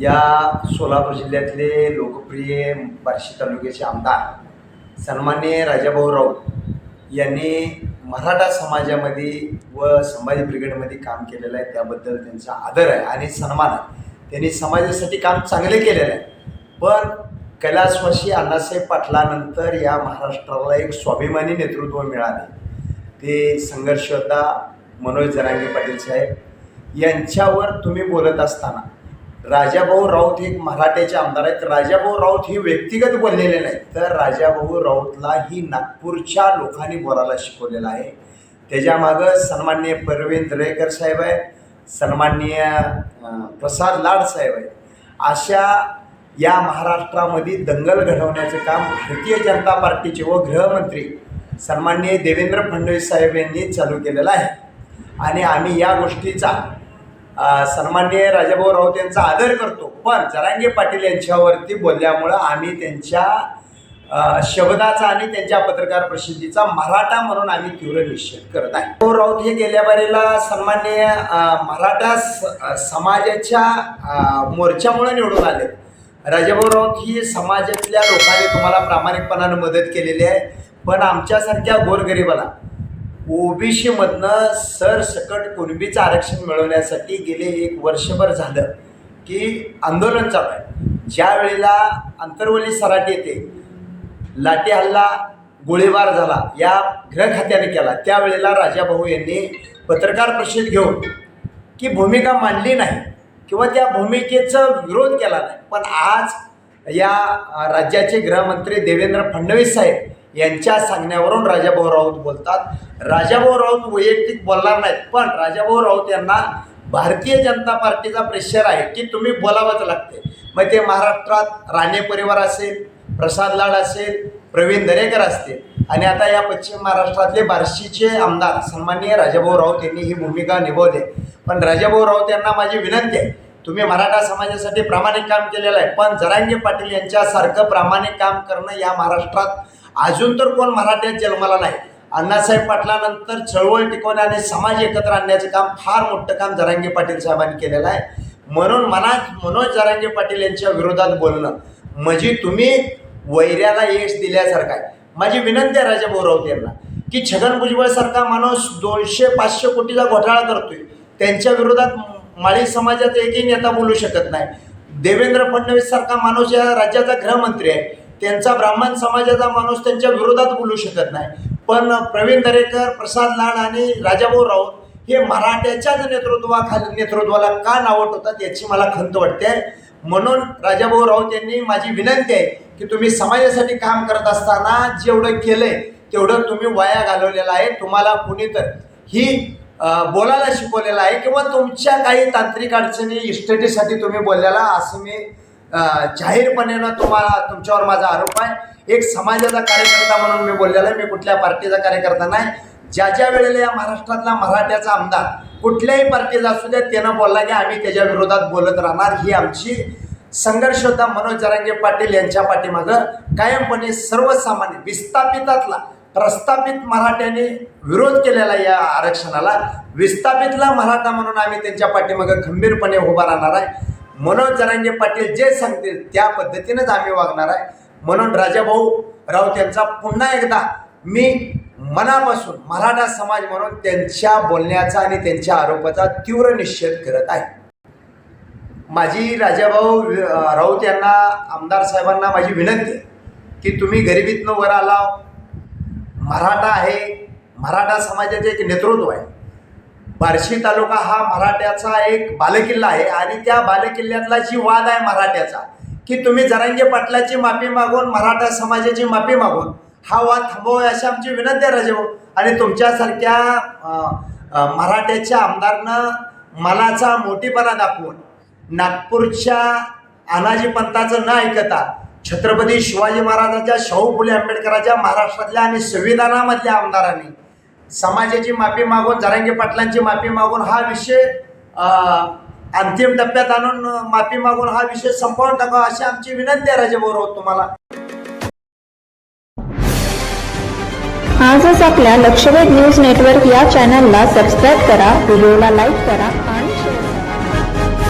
या सोलापूर जिल्ह्यातले लोकप्रिय बार्शी तालुक्याचे आमदार सन्माननीय राजाभाऊ राऊत यांनी मराठा समाजामध्ये व संभाजी ब्रिगेडमध्ये काम केलेलं आहे. त्याबद्दल त्यांचा आदर आहे आणि सन्मान आहे. त्यांनी समाजासाठी काम चांगले केलेलं आहे. पण कैलासवाशी अण्णासाहेब पाटलानंतर या महाराष्ट्राला एक स्वाभिमानी नेतृत्व मिळाले. ते संघर्ष मनोज जरांगे पाटील साहेब यांच्यावर तुम्ही बोलत असताना. राजाभाऊ राऊत हे एक मराठ्याचे आमदार आहेत. राजाभाऊ राऊत ही व्यक्तिगत बोललेले नाहीत. तर राजाभाऊ राऊतला ही नागपूरच्या लोकांनी बोलायला शिकवलेलं आहे. त्याच्यामागं सन्माननीय परवीन दरेकर साहेब आहे सन्माननीय प्रसाद लाड साहेब आहे अशा या महाराष्ट्रामध्ये दंगल घडवण्याचं काम भारतीय जनता पार्टीचे व गृहमंत्री सन्माननीय देवेंद्र फडणवीस साहेब यांनी चालू केलेलं आहे. आणि आम्ही या गोष्टीचा सन्मान्य राजाभाऊ राऊत यांचा आदर करतो. पण जरांगे पाटील यांच्यावरती बोलल्यामुळं आम्ही त्यांच्या शब्दाचा आणि त्यांच्या पत्रकार प्रसिद्धीचा मराठा म्हणून आम्ही तीव्र निषेध करत आहे. राजाभाऊ राऊत हे गेल्या बारीला सन्मान्य मराठा स- समाजाच्या मोर्चामुळे निवडून आले राजाभाऊ राऊत ही समाजातल्या लोकांनी तुम्हाला प्रामाणिकपणानं मदत केलेली आहे. पण आमच्यासारख्या गोरगरिबाला ओबीसीमधनं सरसकट कुणबीचं आरक्षण मिळवण्यासाठी गेले एक वर्षभर झालं की आंदोलन चालू आहे. ज्या वेळेला अंतरवली सराटी येते लाटे हल्ला गोळीबार झाला या गृहखात्याने केला त्यावेळेला राजाभाऊ यांनी पत्रकार परिषद घेऊन की भूमिका मांडली नाही किंवा त्या भूमिकेचा विरोध केला नाही. पण आज या राज्याचे गृहमंत्री देवेंद्र फडणवीस साहेब यांच्या सांगण्यावरून राजाभाऊ राऊत बोलतात. राजाभाऊ राऊत वैयक्तिक बोलणार नाहीत पण राजाभाऊ राऊत यांना भारतीय जनता पार्टीचा प्रेशर आहे की तुम्ही बोलावंच लागते. मग ते महाराष्ट्रात राणे परिवार असेल प्रसाद लाड असेल प्रवीण दरेकर असतील. आणि आता या पश्चिम महाराष्ट्रातले बार्शीचे आमदार सन्माननीय राजाभाऊ राऊत यांनी ही भूमिका निभावली. पण राजाभाऊ राऊत यांना माझी विनंती आहे तुम्ही मराठा समाजासाठी प्रामाणिक काम केलेलं आहे पण जरांगे पाटील यांच्यासारखं प्रामाणिक काम करणं या महाराष्ट्रात अजून तर कोण मराठ्यात जन्माला नाही. अण्णासाहेब पाटलानंतर चळवळ टिकवणे आणि समाज एकत्र आणण्याचं काम फार मोठं काम जरांगे पाटील साहेबांनी केलेलं आहे. म्हणून मना मनोज जरांगे पाटील यांच्या विरोधात बोलणं. म्हणजे तुम्ही वैऱ्याला यश दिल्यासारखं आहे. माझी विनंती आहे राजाभाऊ राऊत यांना की छगन भुजबळ सारखा माणूस दोनशे पाचशे कोटीचा घोटाळा करतोय. त्यांच्या विरोधात माळी समाजाचा एकही नेता बोलू शकत नाही. देवेंद्र फडणवीस सारखा माणूस या राज्याचा गृहमंत्री आहे. त्यांचा ब्राह्मण समाजाचा माणूस त्यांच्या विरोधात बोलू शकत नाही. पण प्रवीण दरेकर प्रसाद लाड आणि राजाभाऊ राऊत हे मराठ्याच्याच नेतृत्वाखाली नेतृत्वाला का नावट होतात याची मला खंत वाटते. म्हणून राजाभाऊ राऊत यांनी माझी विनंती आहे की तुम्ही समाजासाठी काम करत असताना जेवढं केलंय तेवढं तुम्ही वाया घालवलेलं आहे. तुम्हाला कुणी तर ही बोलायला शिकवलेलं आहे किंवा तुमच्या काही तांत्रिक अडचणी इस्टेटीसाठी तुम्ही बोललेला असं मी जाहीरपणेनं तुम्हाला तुमच्यावर माझा आरोप आहे. एक समाजाचा कार्यकर्ता म्हणून मी बोललेला आहे. मी कुठल्या पार्टीचा कार्यकर्ता नाही. ज्या ज्या वेळेला या महाराष्ट्रातला मराठ्याचा आमदार कुठल्याही पार्टीचा असू द्या त्यानं बोलला की आम्ही त्याच्या विरोधात बोलत राहणार. ही आमची संघर्ष होता मनोज जरांगे पाटील यांच्या पाठीमागं कायमपणे सर्वसामान्य विस्थापितातला प्रस्थापित मराठ्याने विरोध केलेला या आरक्षणाला. विस्थापितला मराठा म्हणून आम्ही त्यांच्या पाठीमागं खंबीरपणे उभा राहणार आहे. मनोज जरांगे पाटील जे सांगतील त्या पद्धतीनेच आम्ही वागणार आहे. म्हणून राजाभाऊ राऊत यांचा पुन्हा एकदा मी मनापासून मराठा समाज म्हणून त्यांच्या बोलण्याचा आणि त्यांच्या आरोपाचा तीव्र निषेध करत आहे. माझी राजाभाऊ राऊत यांना आमदार साहेबांना माझी विनंती आहे की तुम्ही गरिबीतनं वर आला. मराठा आहे मराठा समाजाचे एक नेतृत्व आहे. बार्शी तालुका हा मराठ्याचा एक बालेकिल्ला आहे आणि त्या बालेकिल्ल्यातला जी वाद आहे मराठ्याचा की तुम्ही जरांगे पाटलाची माफी मागून मराठा समाजाची माफी मागून हा वाद थांबवा अशी आमची विनंती आहे राजेभाऊ. आणि तुमच्यासारख्या मराठ्याच्या आमदारनं मनाचा मोठीपणा दाखवून नागपूरच्या अनाजी पंताचं न ऐकता छत्रपती शिवाजी महाराजांच्या शाहू फुले आंबेडकरांच्या महाराष्ट्रातल्या आणि संविधानामधल्या आमदारांनी समाजाची माफी मागून जरांगे पाटलांची माफी मागून हा विषय अंतिम टप्प्यात आणून माफी मागून हा विषय संपवून टाकावा अशी आमची विनंती आहे राजाभाऊ तुम्हाला. आजच आपल्या लक्षवेध न्यूज नेटवर्क या चॅनलला सबस्क्राईब करा व्हिडिओला लाईक करा.